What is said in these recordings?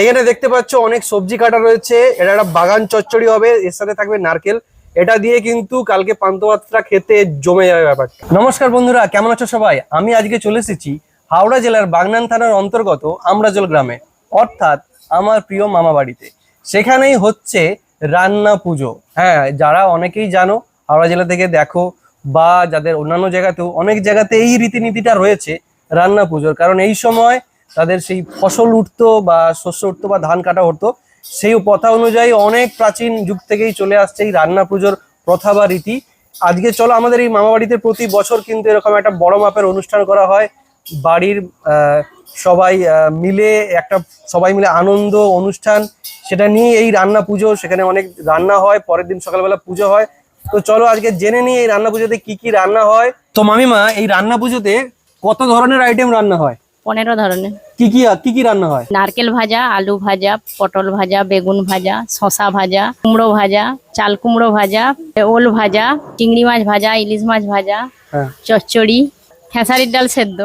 এখানে দেখতে পাচ্ছ অনেক সবজি কাটা রয়েছে। এটা একটা বাগান চচ্চড়ি হবে, এর সাথে থাকবে নারকেল। এটা দিয়ে কিন্তু কালকে পান্তভাতটা খেতে জমে যাবে ব্যাপারটা। নমস্কার বন্ধুরা, কেমন আছো সবাই? আমি আজকে চলে এসেছি হাওড়া জেলার বাগনান থানার অন্তর্গত আমরাজল গ্রামে, অর্থাৎ আমার প্রিয় মামা বাড়িতে। সেখানেই হচ্ছে রান্না পুজো। হ্যাঁ যারা অনেকেই জানো, হাওড়া জেলা থেকে দেখো, বা যাদের অন্যান্য জায়গাতেও অনেক জায়গাতে এই রীতিনীতিটা রয়েছে রান্না পুজোর। কারণ এই সময় তাদের সেই ফসল উঠতো বা শস্য উঠতো বা ধান কাটা হতো, সেই প্রথা অনুযায়ী অনেক প্রাচীন যুগ থেকেই চলে আসছে এই রান্না পুজোর প্রথা বা রীতি। আজকে চলো আমাদের এই মামা বাড়িতে প্রতি বছর কিন্তু এরকম একটা বড় মাপের অনুষ্ঠান করা হয়। বাড়ির সবাই মিলে একটা, সবাই মিলে আনন্দ, অনুষ্ঠান, সেটা নিয়ে এই রান্না পুজো, সেখানে অনেক রান্না হয়, পরের দিন সকালবেলা পুজো হয়। তো চলো আজকে জেনে নিই এই রান্না পুজোতে কি কি রান্না হয়। তো মামিমা, এই রান্না পুজোতে কত ধরনের আইটেম রান্না হয়? পনেরো ধরনের। কি কি কি কি রান্না হয়? নারকেল ভাজা আলু ভাজা পটল ভাজা বেগুন ভাজা শশা ভাজা কুমড়ো ভাজা চাল কুমড়ো ভাজা ওল ভাজা চিংড়ি মাছ ভাজা ইলিশ মাছ ভাজা হ্যাঁ। চচ্চড়ি খেসারির ডাল সেদ্ধ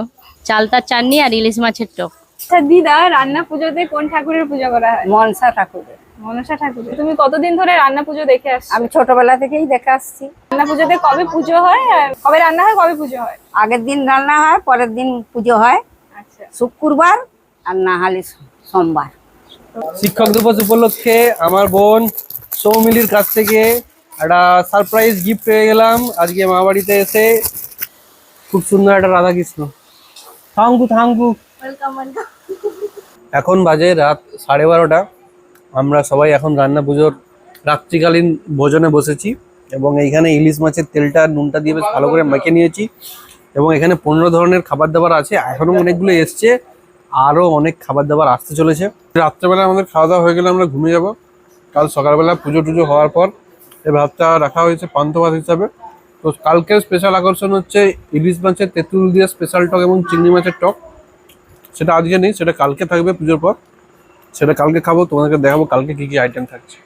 চালতার চাটনি আর ইলিশ মাছের টক। আচ্ছা দিদা রান্না পুজোতে কোন ঠাকুরের পূজা করা হয়? মনসা ঠাকুরের। মনসা ঠাকুরের। তুমি কতদিন ধরে রান্না পুজো দেখে আসছো? আমি ছোটবেলা থেকেই দেখে আসছি। রান্না পুজোতে কবে পুজো হয়? আর কবে রান্না হয় কবে পুজো হয়? আগের দিন রান্না হয় পরের দিন পুজো হয়। শুক্রবার আর না হলে সোমবার। শিক্ষক দিবস উপলক্ষে আমার বোন সৌমিলির কাছ থেকে একটা সারপ্রাইজ গিফট পেয়ে গেলাম। আজকে মা বাড়িতে এসে খুব সুন্দর একটা রাধাকৃষ্ণ। থাঙ্কু থাঙ্কু এখন বাজে রাত সাড়ে বারোটা। আমরা সবাই এখন রান্না পুজোর রাত্রিকালীন ভোজনে বসেছি এবং এইখানে ইলিশ মাছের তেলটা নুনটা দিয়ে বেশ ভালো করে মেখে নিয়েছি। এবং এখানে পনেরো ধরনের খাবার দাবার আছে। এখনও অনেকগুলো এসছে। আরও অনেক খাবার দাবার আসতে চলেছে। রাত্রেবেলা আমাদের খাওয়া দাওয়া হয়ে গেলে আমরা ঘুমিয়ে যাব। কাল সকালবেলা পুজো টুজো হওয়ার পর এই ভাতটা রাখা হয়েছে পান্ত ভাত হিসাবে। তো কালকের স্পেশাল আকর্ষণ হচ্ছে ইলিশ মাছের তেঁতুল দিয়ে স্পেশাল টক এবং চিংড়ি মাছের টক। সেটা আজকে নেই, সেটা কালকে থাকবে পুজোর পর। সেটা কালকে খাব, তোমাদেরকে দেখাবো কালকে কি কি আইটেম থাকছে।